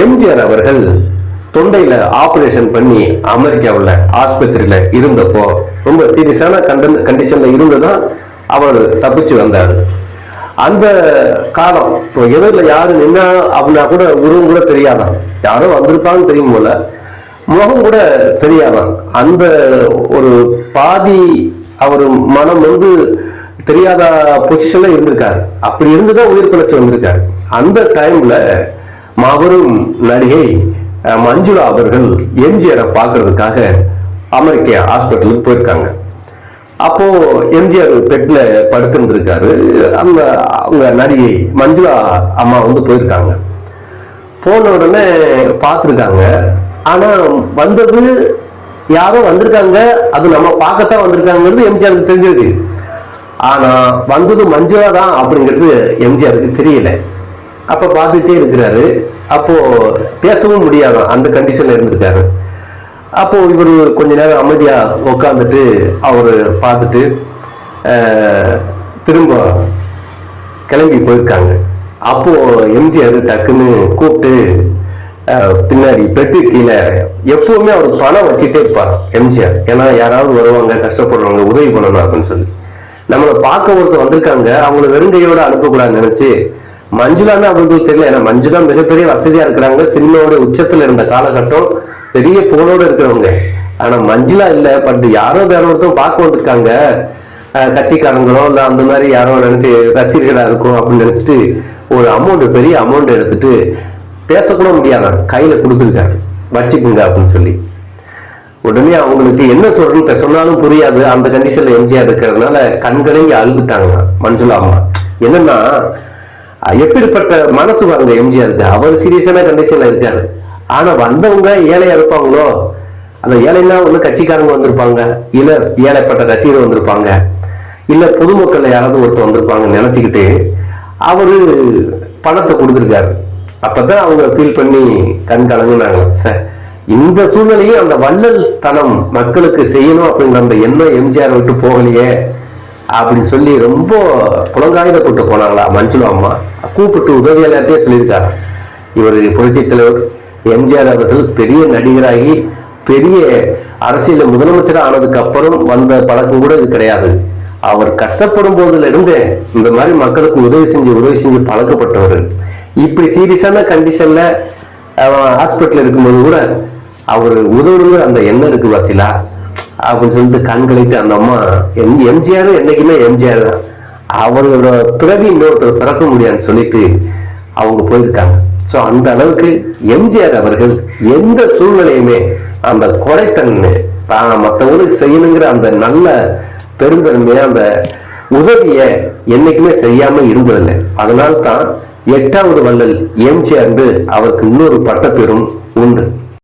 எம்ஜிஆர் அவர்கள் தொண்டையில ஆபரேஷன் பண்ணி அமெரிக்காவில் ஆஸ்பத்திரியில இருந்தப்போ ரொம்ப சீரியஸான கண்டன் கண்டிஷன்ல இருந்துதான் அவர் தப்பிச்சு வந்தார். அந்த காலம் இப்போ எதிரில் யாரு நின்னா அப்படின்னா கூட உருவம் கூட தெரியாதான். யாரோ வந்திருப்பான்னு தெரியும் போல முகம் கூட தெரியாதான். அந்த ஒரு பாதி அவர் மனம் வந்து தெரியாத பொசிஷன்ல இருந்திருக்காரு. அப்படி இருந்துதான் உயிர் பிழைச்சு வந்திருக்காரு. அந்த டைம்ல மாபெரும் நடிகை அஹ், மஞ்சுளா அவர்கள் எம்ஜிஆரை பார்க்கறதுக்காக அமெரிக்க ஹாஸ்பிட்டலுக்கு போயிருக்காங்க. அப்போ எம்ஜிஆர் பெட்ல படுத்துருந்துருக்காரு. அந்த அவங்க நடிகை மஞ்சுளா அம்மா வந்து போயிருக்காங்க. போன உடனே பார்த்துருக்காங்க. ஆனா வந்தது யாரோ வந்திருக்காங்க. அது நம்ம பார்க்கத்தான் வந்திருக்காங்கிறது எம்ஜிஆருக்கு தெரிஞ்சது ஆனா வந்தது மஞ்சுளா தான் அப்படிங்கிறது எம்ஜிஆருக்கு தெரியல. அப்போ பார்த்துட்டே இருக்கிறாரு. அப்போது பேசவும் முடியாதான் அந்த கண்டிஷனில் இருந்திருக்காரு. அப்போது இவர் கொஞ்ச நேரம் அமைதியாக உட்காந்துட்டு அவர் பார்த்துட்டு திரும்ப கிளம்பி போயிருக்காங்க. அப்போது எம்ஜிஆர் டக்குன்னு கூப்பிட்டு பின்னாடி பெட்டு கீழே எப்பவுமே அவர் பணம் வச்சுட்டே இருப்பார் எம்ஜிஆர் ஏன்னா யாராவது வருவாங்க கஷ்டப்படுறவங்க உதவி பண்ணணும் அப்படின்னு சொல்லி. நம்மளை பார்க்க ஒருத்தர் வந்திருக்காங்க அவங்கள வெறுங்கையோட அனுப்பக்கூடாதுன்னு நினச்சி மஞ்சுளான்னு அவங்களுக்கு தெரியல. ஏன்னா மஞ்சுளா மிகப்பெரிய வசதியா இருக்கிறாங்க. சினிமாவோட உச்சத்துல இருந்த காலகட்டம் பெரிய புகழோட இருக்கிறவங்க. ஆனா மஞ்சுளா இல்ல. பட் யாரோ வேற ஒருத்தர் பார்க்க வந்திருக்காங்க. கட்சிக்காரங்களோ இல்ல அந்த மாதிரி யாரோ நினைச்சு ரசிகர்களா இருக்கும் அப்படின்னு நினைச்சிட்டு ஒரு அமௌண்ட் பெரிய அமௌண்ட் எடுத்துட்டு பேசக்கூட முடியாது கையில கொடுத்துருக்காரு. வச்சுக்குங்க அப்படின்னு சொல்லி. உடனே அவங்களுக்கு என்ன சொல்றேன்னு சொன்னாலும் புரியாது. அந்த கண்டிஷன்ல எம்ஜிஆர் இருக்கிறதுனால கண்களையும் அழுதுட்டாங்க மஞ்சுளா அம்மா. என்னன்னா எப்படிப்பட்ட மனசு பாருங்க எம்ஜிஆருக்கு? அவர் சீரியஸான கண்டிஷன்ல இருக்காரு. ஆனா வந்தவங்க ஏழையா இருப்பாங்களோ அந்த ஏழைன்னா ஒண்ணு கட்சிக்காரங்க வந்திருப்பாங்க. இல்ல ஏழைப்பட்ட ரசிகர் வந்திருப்பாங்க. இல்ல பொதுமக்கள் யாராவது ஒருத்தர் வந்திருப்பாங்க நினைச்சுக்கிட்டு அவரு பணத்தை கொடுத்துருக்காரு. அப்பதான் அவங்க ஃபீல் பண்ணி கண் கலங்குனாங்க. சார் இந்த சூழ்நிலையும் அந்த வள்ளல் தனம் மக்களுக்கு செய்யணும் அப்படிங்கிற அந்த எண்ணம் எம்ஜிஆர் விட்டு போகலையே. அப்படின்னு சொல்லி ரொம்ப புலங்காயுதப்பட்டு போனாங்களா மஞ்சுளா அம்மா. கூப்பிட்டு உதவியாளர்கிட்டே சொல்லியிருக்காரு இவர் புரட்சித் தலைவர் எம்ஜிஆர் அவர்கள் பெரிய நடிகராகி பெரிய அரசியல முதலமைச்சராக ஆனதுக்கு அப்புறம் வந்த பழக்கம் கூட இது கிடையாது. அவர் கஷ்டப்படும் போதுல இருந்து இந்த மாதிரி மக்களுக்கு உதவி செஞ்சு உதவி செஞ்சு பழக்கப்பட்டவர் இப்படி சீரியஸான கண்டிஷன்ல ஹாஸ்பிட்டல் இருக்கும்போது கூட அவர் உதவுங்கிற அந்த எண்ணம் இருக்கு பார்த்தீங்களா அப்படின்னு சொல்லிட்டு கண் அந்த அம்மா எம் எம்ஜிஆர் என்னைக்குமே எம்ஜிஆர் தான். அவரோட பிறவி இன்னொருத்தர் பிறக்க முடியாதுன்னு சொல்லிட்டு அவங்க போயிருக்காங்க. ஸோ அந்த அளவுக்கு எம்ஜிஆர் அவர்கள் எந்த சூழ்நிலையுமே அந்த கொடைத்தன்மை தான் மற்றவங்களுக்கு செய்யணுங்கிற அந்த நல்ல பெருந்தன்மையை அந்த உதவியை என்னைக்குமே செய்யாம இருந்ததில்லை. அதனால தான் எட்டாவது வள்ளல் எம்ஜிஆர் என்று அவருக்கு இன்னொரு பட்டப்பெரும் உண்டு.